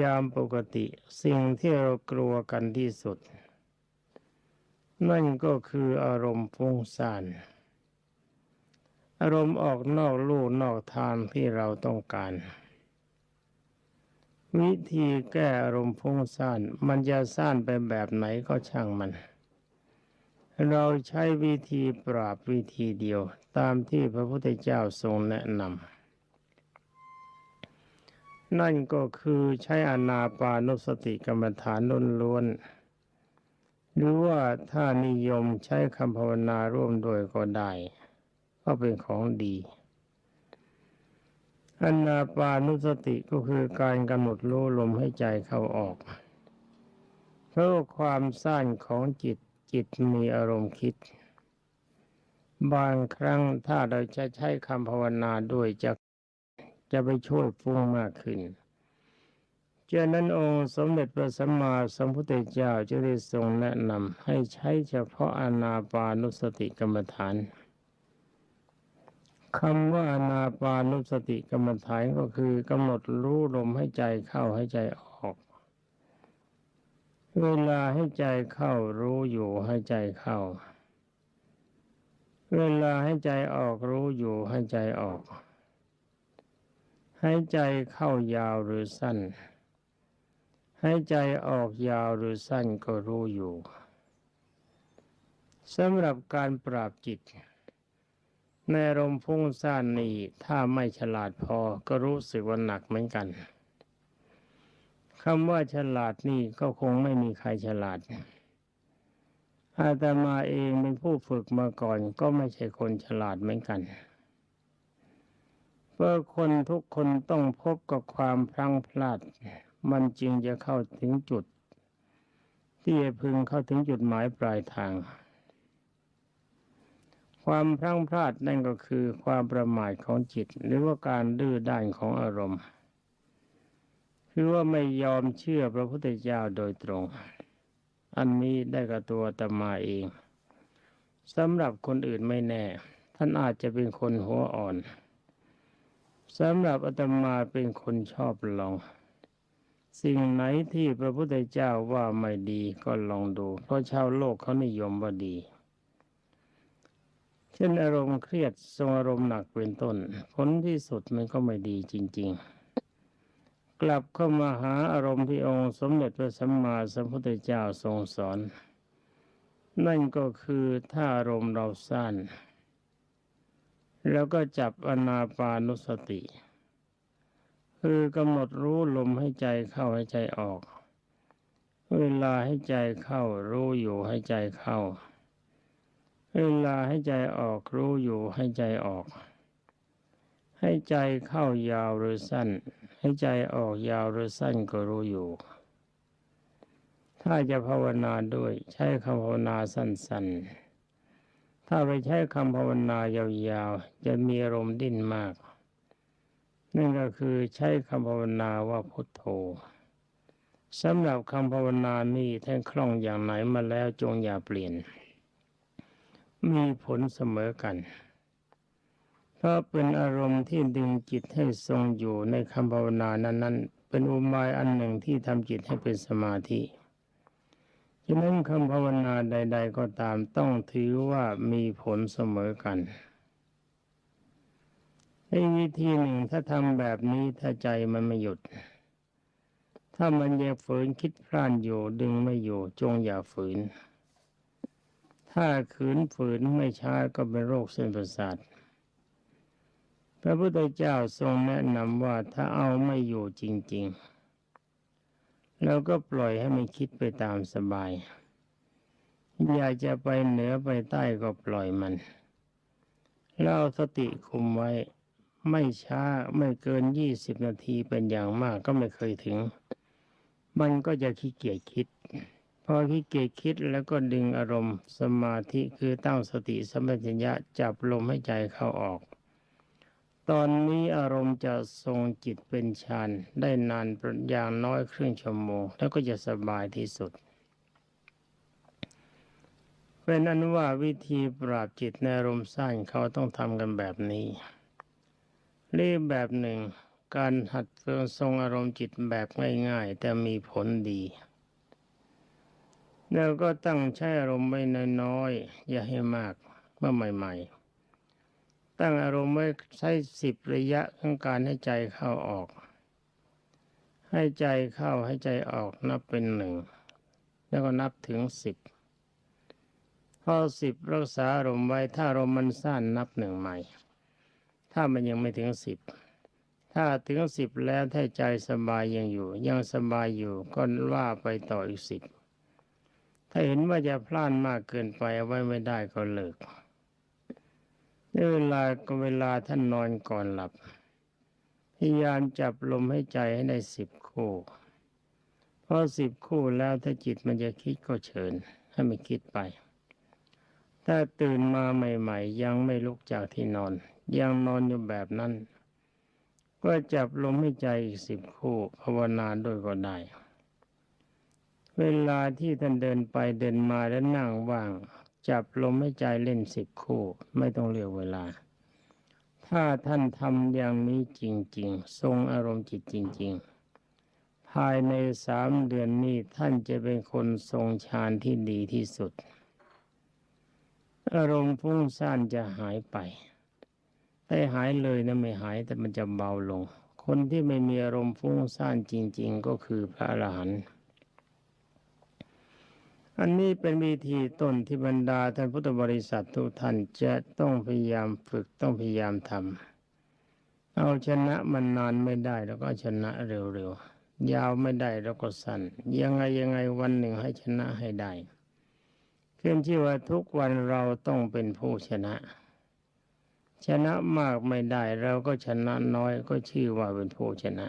ยามปกติสิ่งที่เรากลัวกันที่สุด นั่นก็คืออารมณ์ฟุ้งซ่านอารมณ์ออกนอกลู่นอกทางที่เราต้องการ วิธีแก้อารมณ์ฟุ้งซ่านมันจะซ่านไปแบบไหนก็ช่างมัน เราใช้วิธีปราบวิธีเดียวตามที่พระพุทธเจ้าทรงแนะนำ นั่นก็คือใช้อนาปานุสติกรรมฐานล้วนๆหรือว่าถ้านิยมใช้คำภาวนาร่วมด้วยก็ได้ ก็เป็นของดีอนาปานุสติก็คือการกำหนดรู้ลมให้ใจเข้าออก เพราะความสั้นของจิตจิตมีอารมณ์คิด บางครั้งถ้าเราจะใช้คำภาวนาด้วยจะ จะไปช่วยฟุ้งมากขึ้นเจ้านั้นองค์สมเด็จพระสัมมาสัมพุทธเจ้าจะได้ทรงแนะนำให้ใช้เฉพาะอนาปานุสติกรรมฐานคำว่าอนาปานุสติกรรมฐานก็คือกำหนดรู้ลมให้ใจเข้าให้ใจออก เวลาให้ใจเข้ารู้อยู่ให้ใจเข้า เวลาให้ใจออกรู้อยู่ให้ใจออก ให้ใจเข้ายาวหรือสั้นให้ใจออกยาวหรือสั้นก็รู้อยู่สำหรับการปราบจิต ในอารมณ์ฟุ้งซ่านนี้ถ้าไม่ฉลาดพอก็รู้สึกว่าหนักเหมือนกันคำว่าฉลาดนี่ก็คงไม่มีใครฉลาดอาตมาเองเป็นผู้ฝึกมาก่อนก็ไม่ใช่คนฉลาดเหมือนกัน เพราะคนทุกคนต้องพบกับความพลังพลาด มันจึงจะเข้าถึงจุด ที่จะพึงเข้าถึงจุดหมายปลายทาง ความพลังพลาดนั่นก็คือความประมาทของจิต หรือว่าการดื้อด้านของอารมณ์ คือว่าไม่ยอมเชื่อพระพุทธเจ้าโดยตรง อันนี้ได้กับตัวตมาเองสำหรับคนอื่นไม่แน่ ท่านอาจจะเป็นคนหัวอ่อน สำหรับอาตมาเป็นคนชอบลอง สิ่งไหนที่พระพุทธเจ้าว่าไม่ดีก็ลองดู เพราะชาวโลกเขานิยมว่าดี เช่นอารมณ์เครียดทรงอารมณ์หนักเป็นต้น ผลที่สุดมันก็ไม่ดีจริง ๆ กลับเข้ามาหาอารมณ์ที่องค์สมเด็จพระสัมมาสัมพุทธเจ้าทรงสอน นั่นก็คือถ้าอารมณ์เราสั้น แล้วก็จับอนาปานุสติ คือกำหนดรู้ลมให้ใจเข้าให้ใจออก เวลาให้ใจเข้ารู้อยู่ให้ใจเข้า เวลาให้ใจออกรู้อยู่ให้ใจออก ให้ใจเข้ายาวหรือสั้น ให้ใจออกยาวหรือสั้นก็รู้อยู่ ถ้าจะภาวนาด้วยใช้คำภาวนาสั้นๆ ถ้าไปใช้คำภาวนายาวๆ จะมีอารมณ์ดิ้นมาก นั่นก็คือใช้คำภาวนาว่าพุทโธสำหรับคำภาวนานี้ท่านคล่องอย่างไหนมาแล้วจงอย่าเปลี่ยน มีผลเสมอกันเพราะเป็นอารมณ์ที่ดึงจิตให้ทรงอยู่ในคำภาวนานั้น ๆ เป็นอุบายอันหนึ่งที่ทำจิตให้เป็นสมาธิ ฉะนั้นคำภาวนาใด ๆ ก็ตามต้องถือว่ามีผลเสมอกันในวิธีหนึ่งถ้าทำแบบนี้ถ้าใจมันไม่หยุด ถ้ามันยังฝืนคิดพล่านอยู่ดึงไม่อยู่จงอย่าฝืน ถ้าขืนฝืนไม่ช้าก็เป็นโรคเส้นประสาทพระพุทธเจ้าทรงแนะนำว่าถ้าเอาไม่อยู่จริง ๆ แล้วก็ปล่อยให้มันคิดไปตามสบาย อยากจะไปเหนือไปใต้ก็ปล่อยมันแล้วเอาสติคุมไว้ ไม่ช้าไม่เกินยี่สิบนาทีเป็นอย่างมากก็ไม่เคยถึง มันก็จะขี้เกียจคิด พอขี้เกียจคิดแล้วก็ดึงอารมณ์สมาธิคือตั้งสติสมัญญะจับลมให้ใจเข้าออก ตอนนี้อารมณ์จะทรงจิตเป็นฌานได้นานอย่างน้อยครึ่งชั่วโมง แล้วก็จะสบายที่สุด เป็นอันว่าวิธีปราบจิตในอารมณ์สั้นเขาต้องทำกันแบบนี้เรียแบบหนึ่ง การหัดเฟืองทรงอารมณ์จิตแบบง่ายๆ แต่มีผลดีแล้วก็ตั้งใช้อารมณ์ไว้น้อยๆอย่าให้มากเมื่อใหม่ ๆ ตั้งอารมณ์ไว้ใช้สิบระยะของการให้ใจเข้าออก ให้ใจเข้าให้ใจออกนับเป็นหนึ่งแล้วก็นับถึงสิบพอสิบรักษาอารมณ์ไว้ถ้าอารมณ์มันสั้นนับหนึ่งใหม่ ถ้ามันยังไม่ถึงสิบถ้าถึงสิบแล้วถ้าใจสบายยังอยู่ ยังสบายอยู่ก็ว่าไปต่ออีกสิบถ้าเห็นว่าจะพลาดมากเกินไปเอาไว้ไม่ได้ก็เลิก ในเวลาก็เวลาท่านนอนก่อนหลับ พยายามจับลมให้ใจให้ได้สิบคู่พอสิบคู่แล้วถ้าจิตมันจะคิดก็เชิญ ให้มันคิดไป ถ้าตื่นมาใหม่ ๆ ยังไม่ลุกจากที่นอน ยังนอนอยู่แบบนั้น ก็จับลมให้ใจอีกสิบคู่ภาวนาด้วยก็ได้เวลาที่ท่านเดินไปเดินมาแล้วนั่งว่าง จับลมให้ใจเล่นสิบคู่ ไม่ต้องเลือกเวลา ถ้าท่านทำอย่างนี้จริง ๆ ทรงอารมณ์จิตจริง ๆ ภายในสามเดือนนี้ท่านจะเป็นคนทรงฌานที่ดีที่สุด อารมณ์ฟุ้งซ่านจะหายไปถ้หายเลยนะไม่หายแต่มันจะเบาลง คนที่ไม่มีอารมณ์ฟุ้งซ่านจริง ๆ ก็คือพระอรหันต์ อันนี้เป็นวิธีต้นที่บรรดาท่านพุทธบริษัททุกท่านจะต้องพยายามฝึกต้องพยายามทำเอาชนะมันนานไม่ได้แล้วก็ชนะเร็วๆยาวไม่ได้แล้วก็สั้นยังไงยังไงวันหนึ่งให้ชนะให้ได้ขึ้นชื่อว่าทุกวันเราต้องเป็นผู้ชนะ ชนะมากไม่ได้เราก็ชนะน้อยก็ชื่อว่าเป็นผู้ชนะ